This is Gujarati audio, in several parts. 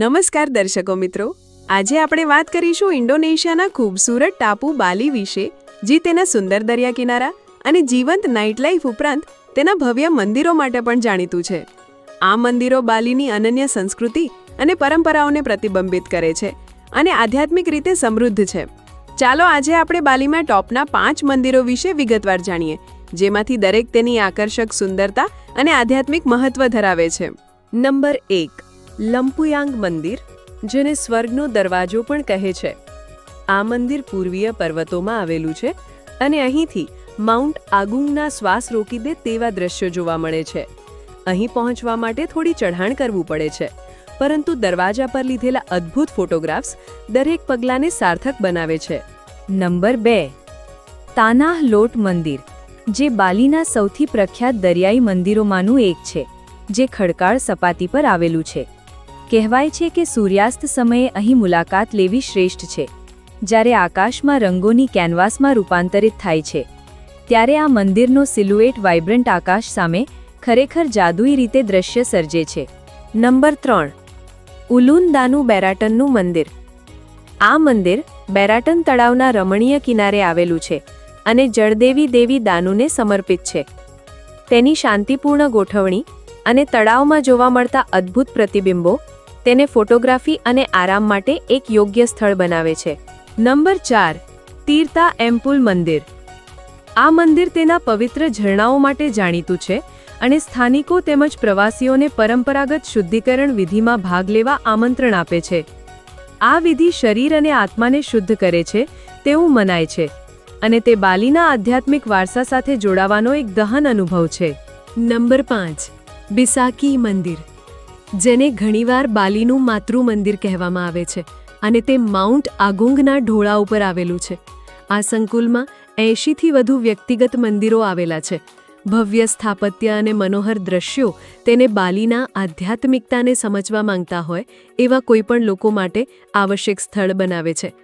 નમસ્કાર દર્શકો મિત્રો. આજે આપણે વાત કરીશું ઇન્ડોનેશિયાના ખૂબસૂરત ટાપુ બાલી વિશે, જે તેના સુંદર દરિયા કિનારા અને જીવંત નાઇટ લાઈફ ઉપરાંત તેના ભવ્ય મંદિરો માટે પણ જાણીતું છે. આ મંદિરો બાલીની અનન્ય સંસ્કૃતિ અને પરંપરાઓને પ્રતિબિંબિત કરે છે અને આધ્યાત્મિક રીતે સમૃદ્ધ છે. ચાલો આજે આપણે બાલીમાં ટોપના પાંચ મંદિરો વિશે વિગતવાર જાણીએ, જેમાંથી દરેક તેની આકર્ષક સુંદરતા અને આધ્યાત્મિક મહત્વ ધરાવે છે. નંબર એક લંપુયાંગ મંદિર, જેને સ્વર્ગનો દરવાજો પણ કહે છે. આ મંદિર પૂર્વીય પર્વતોમાં આવેલું છે અને અહીંથી માઉન્ટ આગુંગના શ્વાસ રોકી દે તેવા દ્રશ્યો જોવા મળે છે. અહીં પહોંચવા માટે થોડી ચઢાણ કરવું પડે છે, પરંતુ દરવાજા પર લીધેલા અદ્ભુત ફોટોગ્રાફ્સ દરેક પગલાંને સાર્થક બનાવે છે. નંબર બે, તાનાહ લોટ મંદિર, જે બાલીના સૌથી પ્રખ્યાત દરિયાઈ મંદિરોમાંનું એક છે, જે ખડકાળ સપાટી પર આવેલું છે. કહેવાય છે કે સૂર્યાસ્ત સમયે અહીં મુલાકાત લેવી શ્રેષ્ઠ છે. જ્યારે આકાશમાં રંગોની કેનવાસમાં રૂપાંતરિત થાય છે. ત્યારે આ મંદિરનો સિલુએટ વાઇબ્રન્ટ આકાશ સામે ખરેખર જાદુઈ રીતે દ્રશ્ય સર્જે છે. નંબર ત્રણ. ઉલુનદાનુ બેરાટનનું મંદિર. આ મંદિર બેરાટન તળાવના રમણીય કિનારે આવેલું છે અને જળદેવી દેવી દાનુને સમર્પિત છે. તેની શાંતિપૂર્ણ ગોઠવણી અને તળાવમાં જોવા મળતા અદ્ભુત પ્રતિબિંબો તેને ફોટોગ્રાફી અને આરામ માટે એક યોગ્ય સ્થળ બનાવે છે. નંબર ચાર, તીર્થા એમ્પુલ મંદિર. આ મંદિર તેના પવિત્ર ઝરણાઓ માટે જાણીતું છે અને સ્થાનિકો તેમજ પ્રવાસીઓને પરંપરાગત શુદ્ધિકરણ વિધિમાં ભાગ લેવા આમંત્રણ આપે છે. આ વિધિ શરીર અને આત્માને શુદ્ધ કરે છે, તેવું મનાય છે અને તે બાલીના આધ્યાત્મિક વારસા સાથે જોડાવાનો એક દહન અનુભવ છે. નંબર પાંચ, બિસાકી મંદિર. જેને ઘણીવાર બાલીનું માતૃ મંદિર કહેવામાં આવે છે અને તે માઉન્ટ આગુંગના ઢોળા ઉપર આવેલું છે. આ સંકુલમાં એંશીથી વધુ વ્યક્તિગત મંદિરો આવેલા છે. ભવ્ય સ્થાપત્ય અને મનોહર દ્રશ્યો તેને બાલીના આધ્યાત્મિકતાને સમજવા માંગતા હોય એવા કોઈપણ લોકો માટે આવશ્યક સ્થળ બનાવે છે.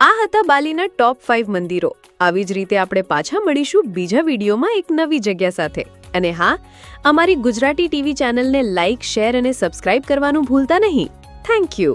આ હતા બાલીના ટોપ ફાઇવ મંદિરો. આવી જ રીતે આપણે પાછા મળીશું બીજા વિડીયોમાં એક નવી જગ્યા સાથે. અને હા, અમારી ગુજરાતી ટીવી ચેનલને લાઇક શેર અને સબસ્ક્રાઇબ કરવાનું ભૂલતા નહીં. Thank you.